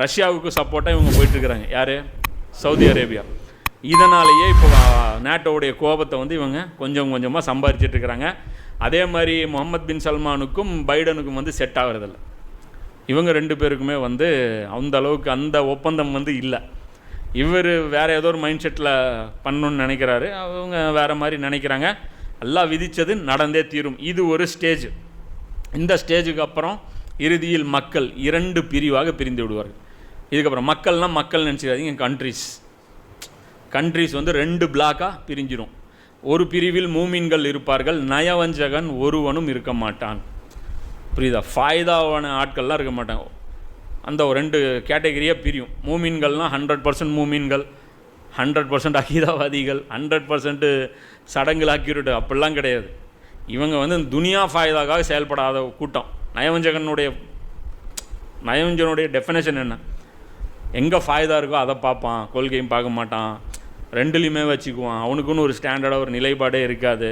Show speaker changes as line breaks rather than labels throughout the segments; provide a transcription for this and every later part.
ரஷ்யாவுக்கு சப்போர்ட்டாக இவங்க போயிட்டுருக்குறாங்க. யார்? Saudi Arabia. இதனாலேயே இப்போ நேட்டோவுடைய கோபத்தை வந்து இவங்க கொஞ்சம் கொஞ்சமாக சம்பாரிச்சிட்டு இருக்கிறாங்க அதே மாதிரி முகமது பின் சல்மானுக்கும் பைடனுக்கும் வந்து செட் ஆகிறதில்ல. இவங்க ரெண்டு பேருக்குமே வந்து அந்த அளவுக்கு அந்த ஒப்பந்தம் வந்து இல்லை. இவர் வேறு ஏதோ ஒரு மைண்ட் செட்டில் பண்ணணுன்னு நினைக்கிறாரு. அவங்க வேறு மாதிரி நினைக்கிறாங்க. எல்லாம் விதித்தது நடந்தே தீரும். இது ஒரு ஸ்டேஜ் இந்த ஸ்டேஜுக்கு அப்புறம் இறுதியில் மக்கள் இரண்டு பிரிவாக பிரிந்து விடுவார்கள். இதுக்கப்புறம் மக்கள்னால் மக்கள் நினச்சிக்காதீங்க கண்ட்ரிஸ் கண்ட்ரிஸ் வந்து ரெண்டு பிளாக்காக பிரிஞ்சிடும் ஒரு பிரிவில் மூமின்கள் இருப்பார்கள் நயவஞ்சகன் ஒருவனும் இருக்க மாட்டான். புரியுதா? ஃபாய்தாவான ஆட்கள்லாம் இருக்க மாட்டாங்க. அந்த ஒரு ரெண்டு கேட்டகரியாக பிரியும். மூமின்கள்னால் ஹண்ட்ரட் பர்சன்ட் மூமின்கள் ஹண்ட்ரட் பர்சன்ட் அகிதாவாதிகள் ஹண்ட்ரட் பர்சன்ட்டு சடங்குகள் அக்யூரேட் அப்படிலாம் கிடையாது. இவங்க வந்து துனியா ஃபாய்தாக்காக செயல்படாத கூட்டம். நயவஞ்சகனுடைய நயவஞ்சனுடைய டெஃபினேஷன் என்ன? எங்கே ஃபாய்தா இருக்கோ அதை பார்ப்பான் கொள்கையும் பார்க்க மாட்டான் ரெண்டுலேயுமே வச்சுக்குவான். அவனுக்குன்னு ஒரு ஸ்டாண்டர்டாக ஒரு நிலைப்பாடே இருக்காது.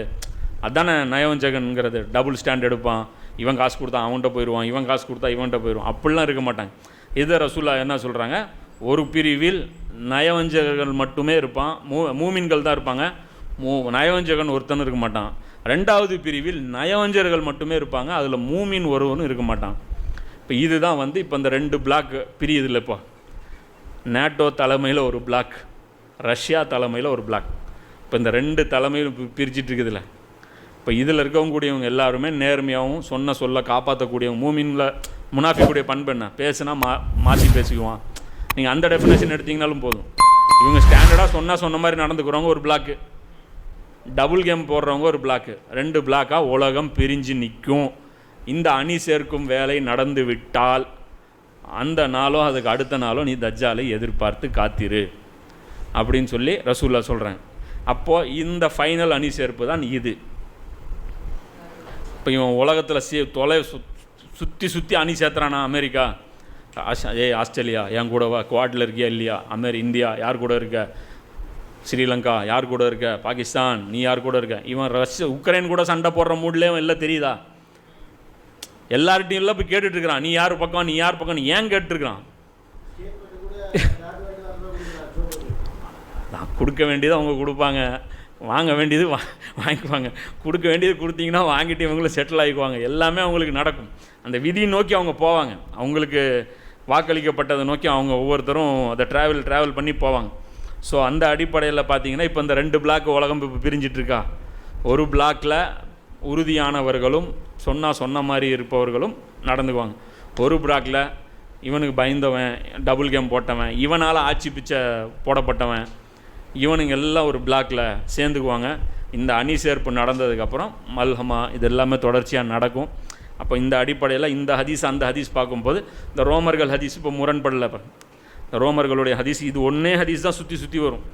அதானே நயவஞ்சகன்ங்கிறது டபுள் ஸ்டாண்ட் எடுப்பான். இவன் காசு கொடுத்தா அவன்கிட்ட போயிடுவான் இவன் காசு கொடுத்தா இவன்கிட்ட போயிடுவான். அப்படிலாம் இருக்க மாட்டாங்க. இதை ரசூலா என்ன சொல்கிறாங்க ஒரு பிரிவில் நயவஞ்சகர்கள் மட்டுமே இருப்பான். மூ மூமின்கள் தான் இருப்பாங்க. மூ நயவஞ்சகன் ஒருத்தன் இருக்க மாட்டான். ரெண்டாவது பிரிவில் நயவஞ்சர்கள் மட்டுமே இருப்பாங்க. அதில் மூமின் ஒருவனும் இருக்க மாட்டான். இப்போ இதுதான் வந்து இப்போ இந்த ரெண்டு பிளாக் பிரியுதில்ல இப்போ. நேட்டோ தலைமையில் ஒரு பிளாக் ரஷ்யா தலைமையில் ஒரு பிளாக் இப்போ இந்த ரெண்டு தலைமையிலும் பி- இருக்குதுல்ல இப்போ இதில் இருக்கக்கூடியவங்க எல்லாருமே நேர்மையாகவும் சொன்ன சொல்ல காப்பாற்றக்கூடியவங்க மூமின்ல முனாஃபிக்குடைய பண்பு என்ன? பேசுனா மா மாற்றி பேசிக்குவான். நீங்கள் அந்த டெஃபினேஷன் எடுத்தீங்கனாலும் போதும். இவங்க ஸ்டாண்டர்டாக சொன்னால் சொன்ன மாதிரி நடந்துக்கிறவங்க ஒரு பிளாக்கு டபுள் கேம் போடுறவங்க ஒரு பிளாக்கு ரெண்டு பிளாக்காக உலகம் பிரிஞ்சு நிற்கும். இந்த அணி சேர்க்கும் வேலை நடந்து விட்டால் அந்த நாளும் அதுக்கு அடுத்த நாளும் நீ தஜ்ஜாலை எதிர்பார்த்து காத்திரு அப்படின்னு சொல்லி ரசூல்லா சொல்கிறேன் அப்போது இந்த ஃபைனல் அணி சேர்ப்பு தான் இது. இப்போ இவன் உலகத்தில் சி தொலை சு சுற்றி சுற்றி அணி சேர்த்துறானா அமெரிக்கா? ஆஷ் ஏய் ஆஸ்திரேலியா என் கூட வா குவாட்டில் இருக்கியா இல்லையா? அமெரி இந்தியா யார் கூட இருக்க? ஸ்ரீலங்கா யார் கூட இருக்க? பாகிஸ்தான் நீ யார் கூட இருக்க? இவன் ரஷ்யா உக்ரைன் கூட சண்டை போடுற மூட்லேயும் இல்லை எல்லாம் தெரியுதா? எல்லார்ட்டையும் எல்லாம் போய் கேட்டுட்ருக்கிறான். நீ யார் பக்கம் நீ யார் பக்கம் ஏன் கேட்டுருக்கிறான் நான் கொடுக்க வேண்டியது அவங்க கொடுப்பாங்க. வாங்க வேண்டியது வா வாங்கிக்குவாங்க. கொடுக்க வேண்டியது கொடுத்தீங்கன்னா வாங்கிட்டு இவங்களும் செட்டில் ஆகிக்குவாங்க. எல்லாமே அவங்களுக்கு நடக்கும். அந்த விதியை நோக்கி அவங்க போவாங்க. அவங்களுக்கு வாக்களிக்கப்பட்டதை நோக்கி அவங்க ஒவ்வொருத்தரும் அதை ட்ராவல் ட்ராவல் பண்ணி போவாங்க. ஸோ அந்த அடிப்படையில் பார்த்தீங்கன்னா இப்போ இந்த ரெண்டு பிளாக் உலகம் இப்போ பிரிஞ்சிட்டு இருக்கா ஒரு பிளாக்கில் உறுதியானவர்களும் சொன்னால் சொன்ன மாதிரி இருப்பவர்களும் நடந்துக்குவாங்க. ஒரு பிளாக்கில் இவனுக்கு பயந்தவன் டபுள் கேம் போட்டவன் இவனால் ஆட்சி பிச்சை போடப்பட்டவன் இவனுங்க எல்லாம் ஒரு பிளாக்கில் சேர்ந்துக்குவாங்க. இந்த அணி சேர்ப்பு நடந்ததுக்கப்புறம் மல்ஹமா இது எல்லாமே தொடர்ச்சியாக நடக்கும். அப்போ இந்த அடிப்படையில் இந்த ஹதீஸ் அந்த ஹதீஸ் பார்க்கும்போது இந்த ரோமர்கள் ஹதீஸ் இப்போ முரண்படல ரோமர்களுடைய ஹதீஸ் இது ஒன்றே ஹதீஸ் தான் சுற்றி சுற்றி வரும்.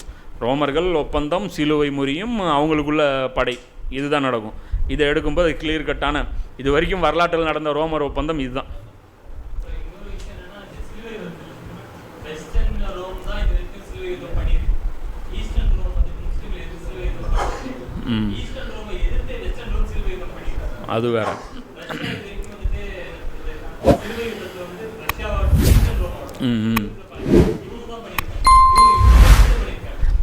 ரோமர்கள் ஒப்பந்தம் சிலுவை முறியும் அவங்களுக்குள்ள படை. இதுதான் நடக்கும். இதை எடுக்கும்போது கிளியர் கட்டான இது வரைக்கும் வரலாற்றில் நடந்த ரோமர் ஒப்பந்தம் இதுதான். அது வேற. ம் ம்.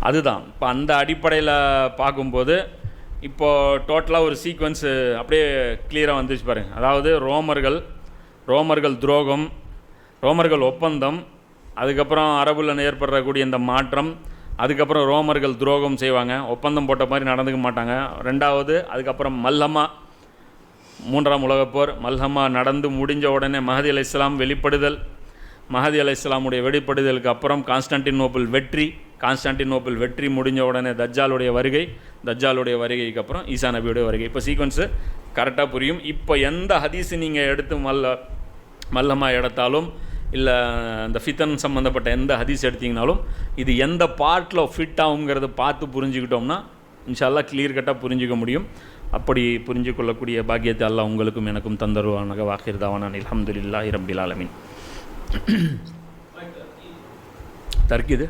அதுதான். இப்போ அந்த அடிப்படையில் பார்க்கும்போது இப்போது டோட்டலாக ஒரு சீக்வன்ஸு அப்படியே கிளியராக வந்துச்சு பாருங்க. அதாவது ரோமர்கள் ரோமர்கள் துரோகம் ரோமர்கள் ஒப்பந்தம் அதுக்கப்புறம் அரபுல ஏற்படக்கூடிய இந்த மாற்றம் அதுக்கப்புறம் ரோமர்கள் துரோகம் செய்வாங்க. ஒப்பந்தம் போட்ட மாதிரி நடந்துக்க மாட்டாங்க. ரெண்டாவது அதுக்கப்புறம் மல்லமா மூன்றாம் உலகப்போர் மல்ஹமா நடந்து முடிஞ்ச உடனே மஹதி அலை இஸ்லாம் வெளிப்படுதல். மஹதி அலை இஸ்லாமுடைய வெளிப்படுதலுக்கு அப்புறம் கான்ஸ்டன்டினோபிள் வெற்றி. கான்ஸ்டான்டினோப்பிள் வெற்றி முடிஞ்ச உடனே தஜ்ஜாலுடைய வருகை தஜ்ஜாலுடைய வருகைக்கு அப்புறம் ஈசா நபியுடைய வருகை. இப்போ சீக்வன்ஸு கரெக்டாக புரியும். இப்போ எந்த ஹதீஸு நீங்கள் எடுத்து மல்ல மல்லமாக எடுத்தாலும் இல்லை இந்த ஃபித்தன் சம்மந்தப்பட்ட எந்த ஹதீஸ் எடுத்தீங்கனாலும் இது எந்த பார்ட்டில் ஃபிட் ஆகுங்கிறத பார்த்து புரிஞ்சுக்கிட்டோம்னா இன்ஷால்லா கிளியர் கட்டாக புரிஞ்சுக்க முடியும். அப்படி புரிஞ்சு கொள்ளக்கூடிய பாக்கியத்தை அல்லா உங்களுக்கும் எனக்கும் தந்தருவானக. வாக்கிருதாவான அல்ஹம்துலில்லாஹி ரப்பில் ஆலமீன். டர்க்கி இது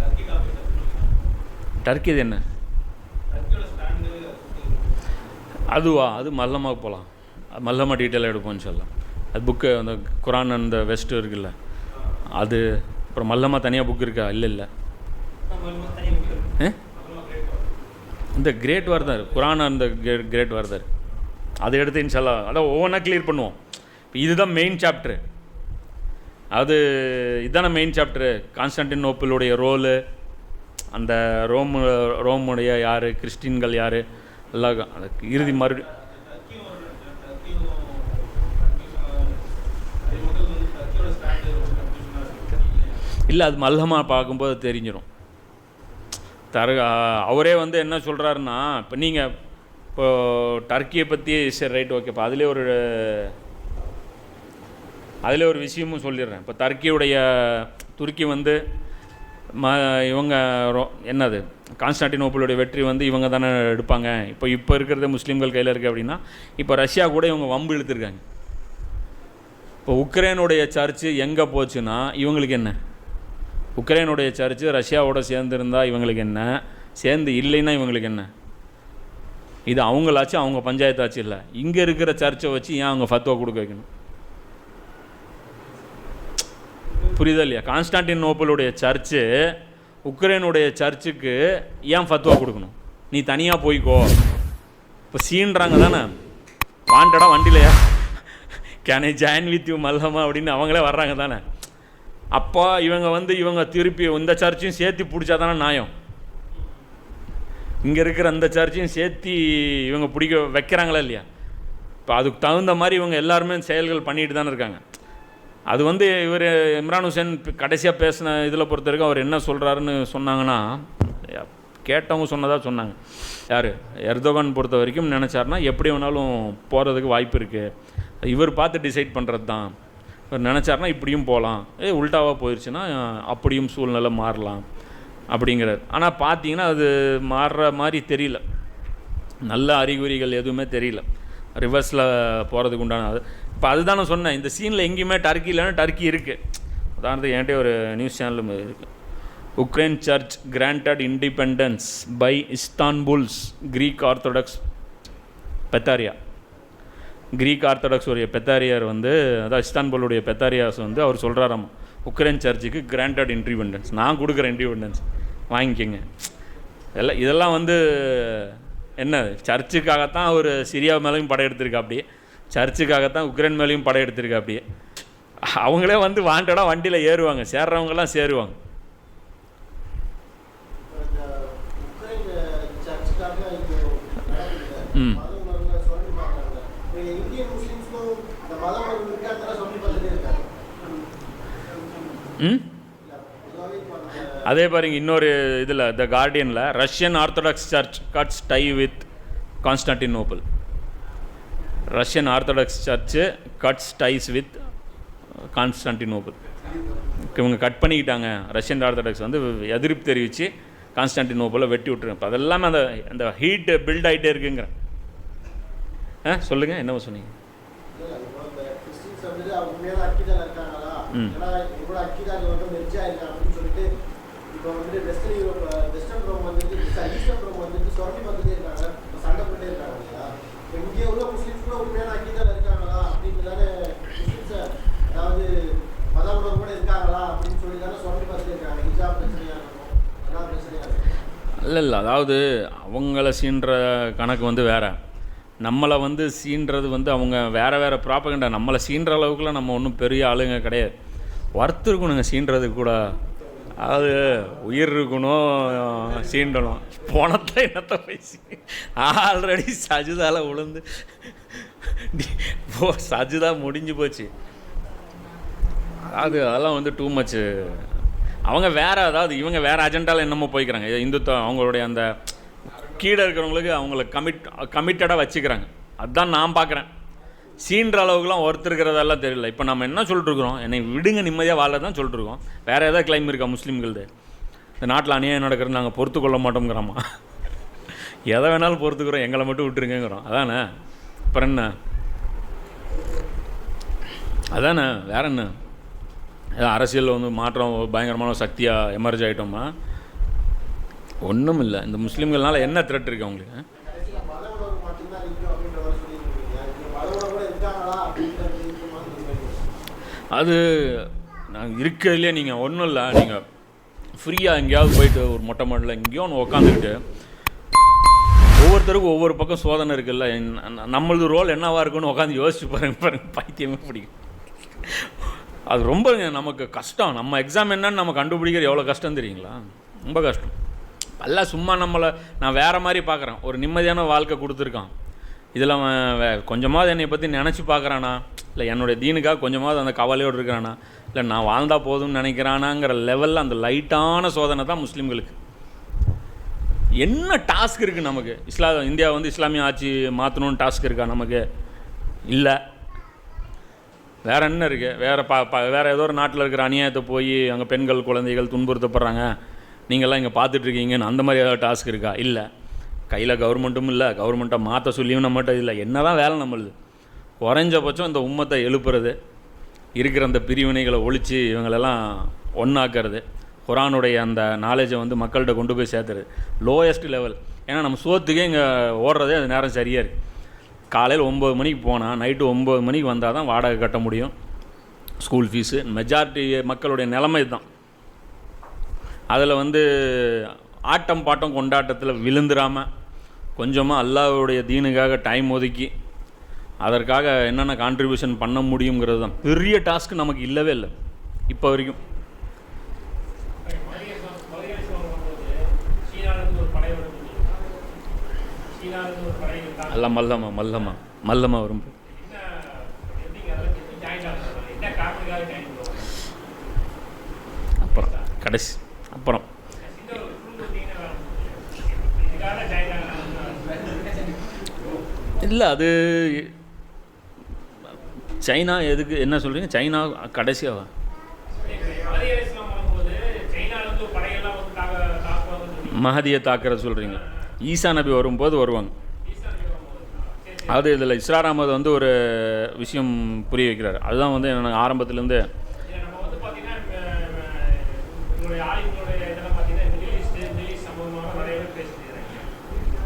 டர்க்கி டாபிக்
டர்க்கி இது என்ன? அதுவா? அது மல்லமாக போகலாம் மல்லமாக டீட்டெயிலாக எடுப்போம்னு சொல்லலாம் அது புக்கு அந்த குரான் அந்த வெஸ்ட் இருக்குல்ல. அது அப்புறம் மல்லமா தனியாக புக் இருக்கா? இல்லை இல்லை. இந்த கிரேட் வார்தார் குரான் அந்த கிரேட் வார்தார் அதை எடுத்து இன்ஷால்லா அதான் ஒவ்வொன்றா கிளியர் பண்ணுவோம். இப்போ இதுதான் மெயின் சாப்டரு அது இதுதானே மெயின் சாப்டரு கான்ஸ்டன்டின் நோப்பிளுடைய ரோலு அந்த ரோம் ரோமுடைய யார் கிறிஸ்டின்கள் யார் எல்லாம் அதுக்கு இறுதி மறுபடி இல்லை அது மல்லமாக பார்க்கும்போது தெரிஞ்சிடும் தர அவரே வந்து என்ன சொல்கிறாருன்னா இப்போ நீங்கள் இப்போ டர்க்கியை பற்றி சரி ரைட் ஓகேப்பா அதிலே ஒரு அதிலே ஒரு விஷயமும் சொல்லிடுறேன். இப்போ டர்க்கியுடைய துருக்கி வந்து ம இவங்க ரொ என்னது? கான்ஸ்டான்டினோப்பிளுடைய வெற்றி வந்து இவங்க தானே எடுப்பாங்க. இப்போ இப்போ இருக்கிறது முஸ்லீம்கள் கையில் இருக்குது அப்படின்னா இப்போ ரஷ்யா கூட இவங்க வம்பு இழுத்துருக்காங்க. இப்போ உக்ரைனுடைய சர்ச்சு எங்கே போச்சுன்னா இவங்களுக்கு என்ன? உக்ரைனுடைய சர்ச்சு ரஷ்யாவோட சேர்ந்துருந்தா இவங்களுக்கு என்ன? சேர்ந்து இல்லைன்னா இவங்களுக்கு என்ன? இது அவங்களாச்சும் அவங்க பஞ்சாயத்தாச்சும் இல்லை. இங்கே இருக்கிற சர்ச்சை வச்சு ஏன் அவங்க ஃபத்துவா கொடுக்க வைக்கணும்? புரியுதா இல்லையா கான்ஸ்டான்டின் நோப்பலுடைய சர்ச்சு உக்ரைனுடைய சர்ச்சுக்கு ஏன் ஃபத்துவா கொடுக்கணும்? நீ தனியாக போய்க்கோ. இப்போ சீன்றாங்க தானே? வாண்டடா வண்டிலையா? Can I join with you மல்லமா அப்படின்னு அவங்களே வர்றாங்க தானே? அப்போ இவங்க வந்து இவங்க திருப்பி இந்த சர்ச்சையும் சேர்த்து பிடிச்சா தானே நியாயம்? இங்கே இருக்கிற அந்த சர்ச்சையும் சேர்த்து இவங்க பிடிக்க வைக்கிறாங்களா இல்லையா? இப்போ அதுக்கு தகுந்த மாதிரி இவங்க எல்லாருமே செயல்கள் பண்ணிட்டு தானே இருக்காங்க. அது வந்து இவர் இம்ரான் ஹுசேன் கடைசியாக பேசின இதில் பொறுத்த வரைக்கும் அவர் என்ன சொல்கிறாருன்னு சொன்னாங்கன்னா கேட்டவங்க சொன்னதாக சொன்னாங்க. யார்? எர்தோகான் பொறுத்த வரைக்கும் நினச்சாருன்னா எப்படி வேணாலும் போகிறதுக்கு வாய்ப்பு இருக்குது இவர் பார்த்து டிசைட் பண்ணுறது தான் இவர் நினச்சாருன்னா இப்படியும் போகலாம் ஏ உல்டாவாக போயிடுச்சுன்னா அப்படியும் சூழ்நிலை மாறலாம் அப்படிங்கிறார். ஆனால் பார்த்தீங்கன்னா அது மாறுற மாதிரி தெரியல. நல்ல அறிகுறிகள் எதுவுமே தெரியல. ரிவர்ஸில் போகிறதுக்கு உண்டான அது இப்போ அதுதான் நான் சொன்னேன். இந்த சீனில் எங்கேயுமே டர்க்கி இல்லைன்னா டர்க்கி இருக்குது உதாரணத்துக்கு என்கிட்ட ஒரு நியூஸ் சேனலும் இருக்குது Ukraine church granted independence by Istanbul's Greek Orthodox patriarch Greek Orthodox உடைய பெத்தாரியார் வந்து அதான் இஸ்தான்புலுடைய பெத்தாரியாஸ் வந்து அவர் சொல்கிறாராம் உக்ரைன் சர்ச்சுக்கு கிராண்டட் இண்டிபெண்டன்ஸ் நான் கொடுக்குற இண்டிபெண்டன்ஸ் வாங்கிக்கோங்க. எல்லாம் இதெல்லாம் வந்து என்ன சர்ச்சுக்காகத்தான் அவர் சிரியா மேலேயும் படையெடுத்திருக்கா அப்படியே சர்ச்சுக்காகத்தான் உக்ரைன் மேலேயும் படையெடுத்திருக்கு அப்படியே. அவங்களே வந்து வாண்டடாக வண்டியில் ஏறுவாங்க. சேர்றவங்கெல்லாம் சேருவாங்க. ம். ம்? அதே பாருங்க இன்னொரு இதில் the கார்டியனில் Russian Orthodox church cuts tie with Constantinople Russian Orthodox church cuts ties with Constantinople. இவங்க கட் பண்ணிக்கிட்டாங்க. ரஷ்யன் ஆர்த்தடாக்ஸ் வந்து எதிர்ப்பு தெரிவித்து கான்ஸ்டான்டினோபிளை வெட்டி விட்டுருங்க. இப்போ அதெல்லாமே அந்த அந்த ஹீட்டு பில்ட் ஆகிட்டே இருக்குங்கிறேன் ஆ சொல்லுங்கள் என்னவோ சொன்னீங்க? ம்.
ஏன்னா இவங்களோட அக்கீதால வந்து மெர்ஜா இருக்காங்க அப்படின்னு சொல்லிட்டு இப்போ வந்துட்டு வெஸ்டர்ன் யூரோப் வெஸ்டர்ன் ரோம் வந்துட்டு sorry, ஈஸ்டர்ன் ரோம் வந்துட்டு சுரண்டி பார்த்துட்டே இருக்காங்க. இப்ப சண்டை போட்டே இருக்காங்க இல்லையா? இப்போ இங்கே உள்ள முஸ்லீம்ஸ்
இல்லை இல்லை. அதாவது அவங்கள சீன்ற கணக்கு வந்து வேறு. நம்மளை வந்து சீன்றது வந்து அவங்க வேறு வேறு ப்ராப்பகண்டா நம்மளை சீன்ற அளவுக்குலாம் நம்ம ஒன்றும் பெரிய ஆளுங்க கிடையாது. ஒருத்தருக்கும் நாங்கள் சீன்றதுக்கு கூட. அது உயிர் இருக்கணும் சீண்டணும். பணத்தை என்னத்தை பேசி? ஆல்ரெடி சஜிதாவில் விழுந்து போ சஜிதா முடிஞ்சு போச்சு. அது அதெல்லாம் வந்து டூ மச்சு அவங்க வேறு அதாவது இவங்க வேறு அஜெண்டாவில் என்னமோ போய்க்கிறாங்க. இந்துத்துவம் அவங்களுடைய அந்த கீழே இருக்கிறவங்களுக்கு அவங்கள கமிட் கமிட்டடாக வச்சுக்கிறாங்க. அதுதான் நான் பார்க்குறேன் சீன்ற அளவுக்குலாம் ஒருத்தருக்கிறதெல்லாம் தெரியல. இப்போ நம்ம என்ன சொல்லிட்டு இருக்கிறோம் என்னை விடுங்க நிம்மதியாக வாழ தான் சொல்லிட்டு வேறு ஏதாவது கிளைம் இருக்கா முஸ்லீம்களது? இந்த நாட்டில் அநியாயம் நடக்கிறது நாங்கள் பொறுத்து கொள்ள மாட்டோங்கிறோமா எதை வேணாலும் பொறுத்துக்கிறோம் எங்களை மட்டும் விட்டுருங்கிறோம் அதானே? அப்புறம் என்ன? அதானே? வேற என்ன? ஏதோ அரசியலில் வந்து மாற்றம் பயங்கரமான சக்தியாக எமர்ஜ் ஆகிட்டோமா ஒன்றும் இல்லை இந்த முஸ்லீம்கள்னால என்ன த்ரெட் இருக்குது அவங்களுக்கு
கடைசியில் மத உணர்வு மட்டும்தான் இருக்கும் அப்படின்ற மாதிரி சொல்லியிருக்கீங்க இந்த மத உணர்வு கூட இருக்காங்களா அப்படின்ற மாதிரி
அது நான் இருக்கிறதுலே நீங்கள் ஒன்றும் இல்லை. நீங்கள் ஃப்ரீயாக எங்கேயாவது போயிட்டு ஒரு மொட்டை மாடலில் எங்கேயோ ஒன்று உக்காந்துக்கிட்டு ஒவ்வொருத்தருக்கும் ஒவ்வொரு பக்கம் சோதனை இருக்குல்ல. நம்மளது ரோல் என்னவாக இருக்குன்னு உட்காந்து யோசிச்சு பாருங்க பாருங்க. பைத்தியமே பிடிக்கும். அது ரொம்ப நமக்கு கஷ்டம். நம்ம எக்ஸாம் என்னன்னு நம்ம கண்டுபிடிக்கிறது எவ்வளோ கஷ்டம் தெரியுங்களா? ரொம்ப கஷ்டம். எல்லாம் சும்மா நம்மளை நான் வேறு மாதிரி பார்க்குறேன் ஒரு நிம்மதியான வாழ்க்கை கொடுத்துருக்கான். இதில் அவன் வே கொஞ்சமாவது என்னை பற்றி நினச்சி பார்க்குறானா இல்லை என்னுடைய தீனுக்காக கொஞ்சமாவது அந்த கவலையோடு இருக்கிறானா? இல்லை நான் வாழ்ந்தால் போதும்னு நினைக்கிறானாங்கிற லெவலில் அந்த லைட்டான சோதனை தான் முஸ்லீம்களுக்கு. என்ன டாஸ்க் இருக்குது நமக்கு? இஸ்லா இந்தியா வந்து இஸ்லாமிய ஆட்சி மாற்றணும்னு டாஸ்க் இருக்கா நமக்கு? இல்லை. வேற என்ன இருக்குது வேறு பா பா வேறு ஏதோ ஒரு நாட்டில் இருக்கிற அநியாயத்தை போய் அங்கே பெண்கள் குழந்தைகள் துன்புறுத்தப்படுறாங்க. நீங்கள்லாம் இங்கே பார்த்துட்ருக்கீங்கன்னு அந்த மாதிரி ஏதாவது டாஸ்க் இருக்கா? இல்லை. கையில் கவர்மெண்ட்டும் இல்லை கவர்மெண்ட்டை மாற்ற சொல்லியும் நம்மகிட்ட இல்லை. என்ன தான் வேலை நம்மளுது. குறைஞ்சபட்சம் இந்த உம்மத்தை எழுப்புறது இருக்கிற அந்த பிரிவினைகளை ஒழித்து இவங்களெல்லாம் ஒன்றாக்கிறது குரானுடைய அந்த நாலேஜை வந்து மக்கள்கிட்ட கொண்டு போய் சேர்த்துறது. லோயஸ்ட் லெவல் ஏன்னா நம்ம சோத்துக்கே இங்கே ஓடுறதே அது நேரம் சரியாக இருக்குது காலையில் ஒம்பது மணிக்கு போனால் நைட்டு ஒம்பது மணிக்கு வந்தால் தான் வாடகை கட்ட முடியும். ஸ்கூல் ஃபீஸு மெஜாரிட்டி மக்களுடைய நிலைமை தான் அதில் வந்து ஆட்டம் பாட்டம் கொண்டாட்டத்தில் விழுந்துடாமல் கொஞ்சமாக அல்லாஹ்வுடைய தீனுக்காக டைம் ஒதுக்கி அதற்காக என்னென்ன கான்ட்ரிபியூஷன் பண்ண முடியுங்கிறது தான். பெரிய டாஸ்க் நமக்கு இல்லவே இல்லை இப்போ வரைக்கும்.
அல்ல மல்லம்மா மல்லம்மா மல்லம்மா வரும். அப்புறம் கடைசி அப்புறம்
எல்லாம் மல்லமா மல்லமா மல்லமா வரும்
என்ன எப்படிங்க அதெல்லாம் எப்படி ஜாயின் ஆகுறாங்க என்ன காரணத்துக்காக ஜாயின் பண்ணுவாங்க
அப்புறம் கடைசி அப்புறம்
சின்ன ஒரு குழு பார்த்தீங்கன்னா இதுக்காக ஜாயின் ஆகிறாங்க
இல்லை அது சைனா எதுக்கு என்ன சொல்கிறீங்க சைனா கடைசியாக
மகதியை தாக்கிற
மஹதியை சொல்கிறீங்க ஈசா நபி வரும்போது வருவாங்க. அது இதில் இஸ்ரார் அகமது வந்து ஒரு விஷயம் புரிய வைக்கிறார். அதுதான் வந்து எனக்கு ஆரம்பத்துலேருந்து
இதை நம்ம வந்து பார்த்தீங்கன்னா அஹ், உங்களுடைய ஆய்வுகளுடைய இதெல்லாம் பார்த்தீங்கன்னா மிடில் ஈஸ்ட் மிடில் ஈஸ்ட் சம்பந்தமாக நிறைய பேர் பேசிட்டு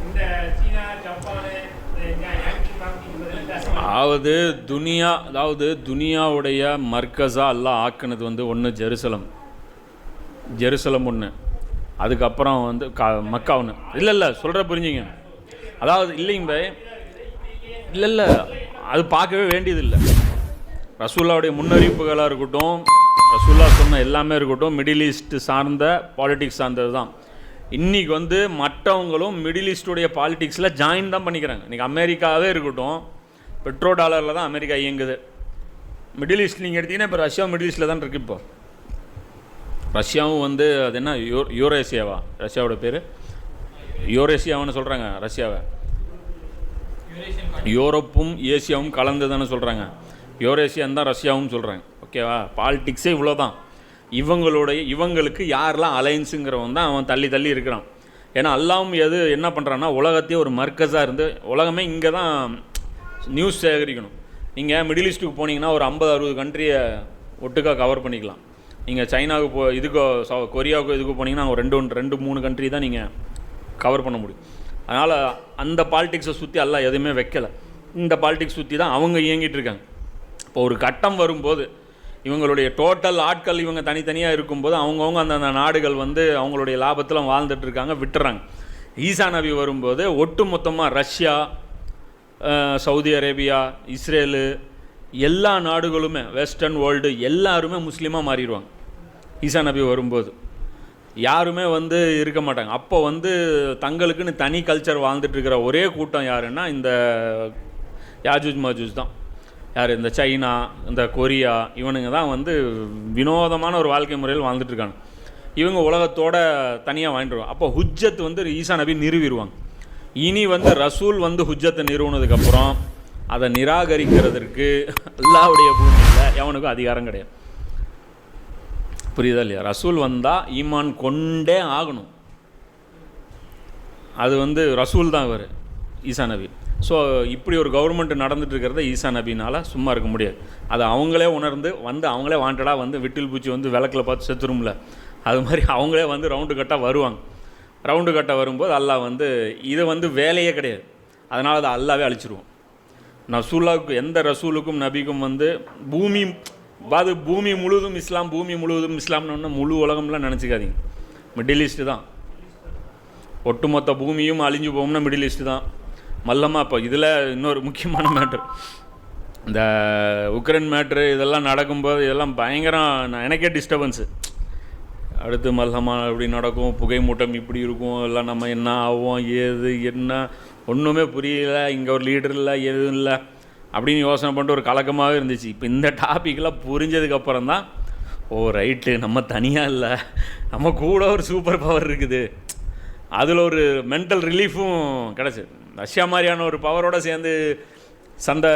இந்த சீனா ஜப்பானு இந்த யாங்கி பாங்கி இதெல்லாம் பேச
அதாவது துனியா அதாவது துனியாவுடைய மர்க்கஸாக எல்லாம் ஆக்கினது வந்து ஒன்று ஜெருசலம். ஜெருசலம் ஒன்று அதுக்கப்புறம் வந்து கா மக்கா ஒன்று இல்லை இல்லை சொல்கிற புரிஞ்சுங்க. அதாவது இல்லைங்க பை இல்லை இல்லை அது பார்க்கவே வேண்டியதில்லை. ரசூல்லாவுடைய முன்னறிவிப்புகளாக இருக்கட்டும் ரசூல்லா சொன்ன எல்லாமே இருக்கட்டும் மிடில் ஈஸ்ட் சார்ந்த பாலிட்டிக்ஸ் சார்ந்தது தான் இன்றைக்கி வந்து மற்றவங்களும் மிடில் ஈஸ்டுடைய பாலிட்டிக்ஸில் ஜாயின் தான் பண்ணிக்கிறாங்க. இன்றைக்கி அமெரிக்காவே இருக்கட்டும் பெட்ரோ டாலரில் தான் அமெரிக்கா இயங்குது. மிடில் ஈஸ்ட் நீங்கள் எடுத்தீங்கன்னா இப்போ ரஷ்யா மிடில் ஈஸ்ட்டில் தான் இருக்குது இப்போ. ரஷ்யாவும் வந்து அது என்ன? யூ யூரேசியாவா? ரஷ்யாவோட பேர்? யூரேசியாவுன்னு சொல்கிறாங்க ரஷ்யாவை. யூரோப்பும் ஏசியாவும் கலந்து தானே சொல்கிறாங்க யூரேசியான்னு தான் ரஷ்யாவும் சொல்கிறாங்க ஓகேவா? பாலிடிக்ஸே இவ்வளோ தான் இவங்களுடைய இவங்களுக்கு யாரெல்லாம் அலையன்ஸுங்கிறவன் தான் அவன் தள்ளி தள்ளி இருக்கிறான். ஏன்னா அல்லாவும் எது என்ன பண்ணுறான்னா உலகத்தையே ஒரு மர்க்கஸாக இருந்து உலகமே இங்கே தான் நியூஸ் சேகரிக்கணும். நீங்கள் மிடில் ஈஸ்ட்டுக்கு போனீங்கன்னா ஒரு ஐம்பது அறுபது கண்ட்ரியை ஒட்டுக்காக கவர் பண்ணிக்கலாம். நீங்கள் சைனாவுக்கு போ இதுக்கோ கொரியாவுக்கு இதுக்கு போனீங்கன்னா ஒரு ரெண்டு ஒன்று ரெண்டு மூணு கண்ட்ரி தான் நீங்கள் கவர் பண்ண முடியும். அதனால் அந்த பாலிடிக்ஸை சுற்றி எல்லாம் எதுவுமே வைக்கலை. இந்த பாலிடிக்ஸ் சுற்றி தான் அவங்க இயங்கிட்டு இருக்காங்க. இப்போ ஒரு கட்டம் வரும்போது இவங்களுடைய டோட்டல் ஆட்கள் இவங்க தனித்தனியாக இருக்கும்போது அவங்கவுங்க அந்தந்த நாடுகள் வந்து அவங்களுடைய லாபத்தில் வாழ்ந்துட்டு இருக்காங்க விட்டுறாங்க. ஈசா நபி வரும்போது ஒட்டு மொத்தமாக ரஷ்யா சவுதி அரேபியா இஸ்ரேலு எல்லா நாடுகளுமே வெஸ்டர்ன் வேர்ல்டு எல்லாருமே முஸ்லீமாக மாறிடுவாங்க. ஈசா நபி வரும்போது. யாருமே வந்து இருக்க மாட்டாங்க. அப்போ வந்து தங்களுக்குன்னு தனி கல்ச்சர் வாழ்ந்துட்டுருக்கிற ஒரே கூட்டம் யாருன்னா இந்த யாஜூஜ் மாஜூஜ் தான். யார் இந்த சைனா இந்த கொரியா இவனுங்க தான் வந்து வினோதமான ஒரு வாழ்க்கை முறையில் வாழ்ந்துட்டுருக்காங்க இவங்க உலகத்தோட தனியாக வாங்கிடுவாங்க அப்போ ஹுஜ்ஜத் வந்து ஈசா நபி நிறுவிடுவாங்க. இனி வந்து ரசூல் வந்து ஹுஜ்ஜத்தை நிறுவனதுக்கப்புறம் அதை நிராகரிக்கிறதற்கு அல்லாவுடைய பூமியில் எவனுக்கும் அதிகாரம் கிடையாது. புரியுதா இல்லையா? ரசூல் வந்தால் ஈமான் கொண்டே ஆகணும். அது வந்து ரசூல் தான் இவர் ஈசா நபி. ஸோ இப்படி ஒரு கவர்மெண்ட் நடந்துட்டு இருக்கிறத ஈசா நபினால் சும்மா இருக்க முடியாது. அதை அவங்களே உணர்ந்து வந்து அவங்களே வாண்டடாக வந்து விட்டில் பூச்சி வந்து விளக்கில் பார்த்து செத்துரும்ல. அது மாதிரி அவங்களே வந்து ரவுண்டு கட்டாக வருவாங்க. ரவுண்டு கட்ட வரும்போது அல்லாஹ் வந்து இது வந்து வேலையே கிடையாது. அதனால் அதை அல்லாவே அழிச்சிருவோம். ரசூலாவுக்கு எந்த ரசூலுக்கும் நபிக்கும் வந்து பூமி அது பூமி முழுவதும் இஸ்லாம் பூமி முழுவதும் இஸ்லாம்னு ஒன்று முழு உலகம்லாம் நினச்சிக்காதீங்க. மிடில் ஈஸ்ட்டு தான். ஒட்டுமொத்த பூமியும் அழிஞ்சு போகும்னா மிடில் ஈஸ்ட்டு தான். மல்லமா இப்போ இதில் இன்னொரு முக்கியமான மேட்ரு இந்த உக்ரைன் மேட்ரு இதெல்லாம் நடக்கும்போது இதெல்லாம் பயங்கரம் நான் எனக்கே டிஸ்டர்பன்ஸு அடுத்து மல்லமா இப்படி நடக்கும் புகை மூட்டம் இப்படி இருக்கும் எல்லாம் நம்ம என்ன ஆகும் ஏது என்ன ஒன்றுமே புரியல இங்கே ஒரு லீடர் இல்லை எதுவும் இல்லை அப்படின்னு யோசனை பண்ணிட்டு ஒரு கலக்கமாகவே இருந்துச்சு. இப்போ இந்த டாப்பிக்கெலாம் புரிஞ்சதுக்கப்புறம் தான் ஓ ரைட்டு நம்ம தனியாக இல்லை நம்ம கூட ஒரு சூப்பர் பவர் இருக்குது. அதில் ஒரு மென்டல் ரிலீஃபும் கிடச்சிது ரஷ்யா மாதிரியான ஒரு பவரோடு சேர்ந்து சண்டை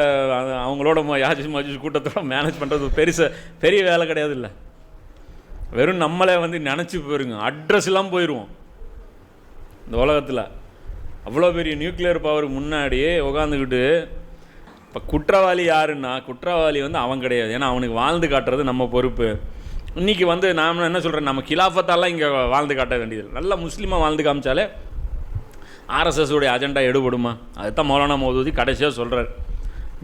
அவங்களோட ம- யாஜிஸ் மாஜிஸ் கூட்டத்தோட மேனேஜ் பண்ணுறது பெருசு பெரிய வேலை கிடையாது இல்லை. வெறும் நம்மளே வந்து நினச்சி போயிருங்க. அட்ரஸ் போயிடுவோம் இந்த உலகத்தில். அவ்வளோ பெரிய நியூக்ளியர் பவர் முன்னாடியே உட்காந்துக்கிட்டு இப்போ குற்றவாளி யாருன்னா குற்றவாளி வந்து அவன் கிடையாது. ஏன்னா அவனுக்கு வாழ்ந்து காட்டுறது நம்ம பொறுப்பு. இன்றைக்கி வந்து நாம் என்ன சொல்கிறேன் நம்ம கிலாஃபத்தாலாம் இங்கே வாழ்ந்து காட்ட வேண்டியது நல்ல முஸ்லீமாக வாழ்ந்து காமிச்சாலே RSS உடைய அஜெண்டா எடுபடுமா? அதுதான் மௌலானா மௌதூதி கடைசியாக சொல்கிறார்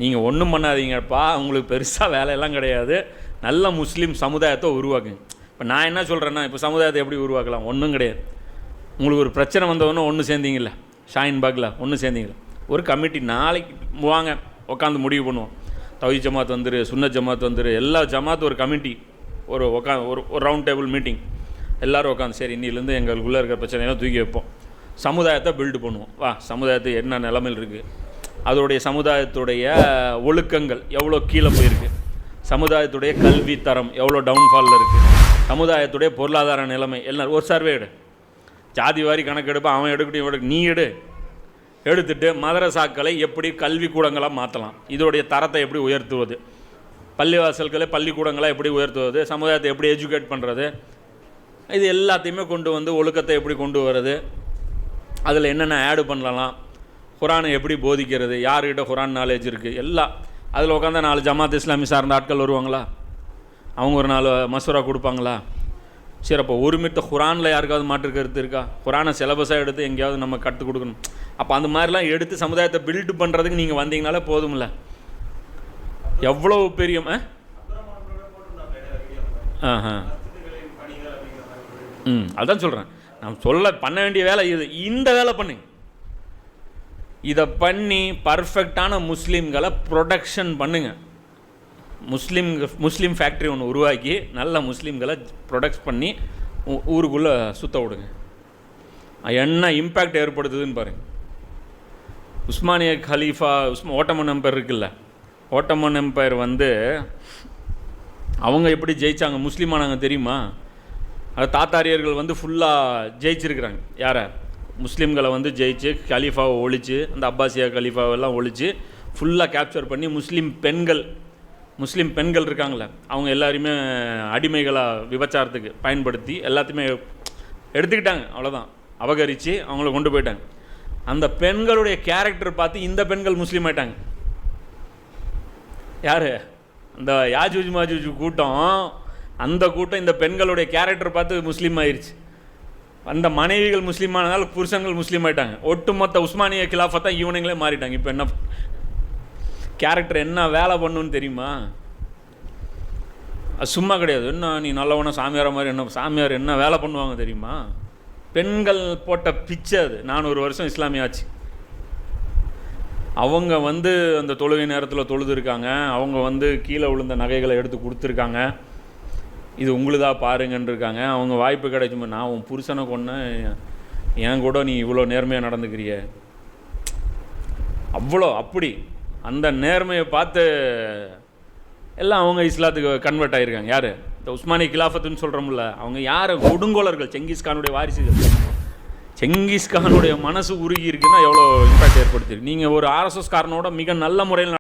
நீங்கள் ஒன்றும் பண்ணாதீங்கப்பா. உங்களுக்கு பெருசாக வேலையெல்லாம் கிடையாது. நல்ல முஸ்லீம் சமுதாயத்தை உருவாக்குங்க. இப்போ நான் என்ன சொல்கிறேன்னா இப்போ சமுதாயத்தை எப்படி உருவாக்கலாம்? ஒன்றும் கிடையாது. உங்களுக்கு ஒரு பிரச்சனை வந்தவொன்னே ஒன்று சேர்ந்தீங்கல்ல ஷாயின் பாக்ல ஒன்று சேர்ந்தீங்களா ஒரு கமிட்டி நாளைக்கு வாங்க உட்காந்து முடிவு பண்ணுவோம். தவி ஜமாத் வந்துரு சுன்ன ஜமாத் வந்துரு எல்லா ஜமாத் ஒரு கமிட்டி ஒரு உட்கா ஒரு ஒரு ரவுண்ட் டேபிள் மீட்டிங் எல்லோரும் உட்காந்து சரி இன்னிலேருந்து எங்களுக்குள்ளே இருக்கிற பிரச்சனையெல்லாம் தூக்கி வைப்போம். சமுதாயத்தை பில்டு பண்ணுவோம். வா சமுதாயத்தை என்ன நிலமையில் இருக்குது அதோடைய சமுதாயத்துடைய ஒழுக்கங்கள் எவ்வளோ கீழே போயிருக்கு? சமுதாயத்துடைய கல்வி தரம் எவ்வளோ டவுன்ஃபாலில் இருக்குது சமுதாயத்துடைய பொருளாதார நிலைமை. எல்லாம் ஒரு சர்வே எடு. ஜாதி வாரி கணக்கெடுப்பா அவன் எடுக்கட்டும் எடுக்க நீ எடு. எடுத்துட்டு மதரசாக்களை எப்படி கல்விக்கூடங்களாக மாற்றலாம் இதோடைய தரத்தை எப்படி உயர்த்துவது? பள்ளிவாசல்களை பள்ளிக்கூடங்களை எப்படி உயர்த்துவது? சமுதாயத்தை எப்படி எஜுகேட் பண்ணுறது இது எல்லாத்தையுமே கொண்டு வந்து ஒழுக்கத்தை எப்படி கொண்டு வர்றது அதில் என்னென்ன ஆடு பண்ணலாம்? குரானை எப்படி போதிக்கிறது? யார்கிட்ட குரான் நாலேஜ் இருக்குது எல்லாம் அதில் உட்காந்து நாலு ஜமாத் இஸ்லாமி சார்ந்த ஆட்கள் வருவாங்களா? அவங்க ஒரு நாலு மசூரா கொடுப்பாங்களா? சரி அப்போ ஒரு மித்த குரானில் யாருக்காவது மாற்று கருத்து இருக்கா? குரானை சிலபஸாக எடுத்து எங்கேயாவது நம்ம கற்றுக் கொடுக்கணும். அப்போ அந்த மாதிரிலாம் எடுத்து சமுதாயத்தை பில்டு பண்ணுறதுக்கு நீங்கள் வந்தீங்கனாலே போதும்ல. எவ்வளவு பெரிய ஆ? ஆஹா. ம் அதான் சொல்கிறேன் நான் சொல்ல பண்ண வேண்டிய வேலை இது. இந்த வேலை பண்ணு. இதை பண்ணி பர்ஃபெக்டான முஸ்லீம்களை ப்ரொடக்ஷன் பண்ணுங்கள் முஸ்லீம் முஸ்லீம் ஃபேக்ட்ரி ஒன்று உருவாக்கி நல்ல முஸ்லீம்களை ப்ரொடக்ட் பண்ணி ஊ- ஊருக்குள்ளே சுத்த விடுங்க. என்ன இம்பேக்ட் ஏற்படுத்துதுன்னு பாருங்க. உஸ்மானிய கலீஃபா உஸ்மா ஓட்டமன் எம்பையர் இருக்குல்ல. ஓட்டமன் எம்பையர் வந்து அவங்க எப்படி ஜெயித்தாங்க முஸ்லீமானாங்க தெரியுமா? அது தாத்தாரியர்கள் வந்து ஃபுல்லாக ஜெயிச்சிருக்கிறாங்க. யாரை? முஸ்லீம்களை வந்து ஜெயிச்சு கலீஃபாவை ஒழிச்சு அந்த அப்பாசியா கலீஃபாவெல்லாம் ஒழிச்சு ஃபுல்லாக கேப்சர் பண்ணி முஸ்லீம் பெண்கள் முஸ்லீம் பெண்கள் இருக்காங்களே அவங்க எல்லாரையுமே அடிமைகளாக விபச்சாரத்துக்கு பயன்படுத்தி எல்லாத்தையுமே எடுத்துக்கிட்டாங்க அவ்வளோதான் அபகரித்து அவங்கள கொண்டு போயிட்டாங்க. அந்த பெண்களுடைய கேரக்டர் பார்த்து இந்த பெண்கள் முஸ்லீம் ஆயிட்டாங்க. யார்? இந்த யாஜூஜ் மாஜூஜ் கூட்டம் அந்த கூட்டம் இந்த பெண்களுடைய கேரக்டர் பார்த்து முஸ்லீம் ஆயிருச்சு. அந்த மனைவிகள் முஸ்லீம் ஆனதால் புருஷன்கள் முஸ்லீம் ஆயிட்டாங்க. ஒட்டுமொத்த உஸ்மானிய கிலாஃபத்தான் ஈவினிங்களே மாறிட்டாங்க. இப்போ என்ன கேரக்டர் என்ன வேலை பண்ணுன்னு தெரியுமா? அது சும்மா கிடையாது. என்ன நீ நல்லவனா சாமியார மாதிரி என்ன சாமியார் என்ன வேலை பண்ணுவாங்க தெரியுமா? பெண்கள் போட்ட பிச்சை அது. நானூறு வருஷம் இஸ்லாமிய ஆச்சு அவங்க வந்து அந்த தொழுகை நேரத்தில் தொழுதுருக்காங்க. அவங்க வந்து கீழே விழுந்த நகைகளை எடுத்து கொடுத்துருக்காங்க. இது உங்களுதா பாருங்கன்னு இருக்காங்க அவங்க வாய்ப்பு கிடைக்குமா நான் உன் புருஷனை கொன்னேன். என் கூட நீ இவ்வளோ நேர்மையாக நடந்துக்கிறிய. அவ்வளோ அப்படி. அந்த நேர்மையை பார்த்து எல்லாம் அவங்க இஸ்லாத்துக்கு கன்வெர்ட் ஆகிருக்காங்க யார்? இந்த உஸ்மானி கிலாஃபத்துன்னு சொல்கிறோம்ல அவங்க யார்? கொடுங்கோலர்கள் செங்கிஸ்கானுடைய வாரிசுகள். செங்கிஸ்கானுடைய மனசு உருகி இருக்குன்னா எவ்வளோ இம்பாக்ட் ஏற்படுத்தியிருக்கு நீங்கள் ஒரு ஆர்எஸ்எஸ் காரனோட மிக நல்ல முறையில்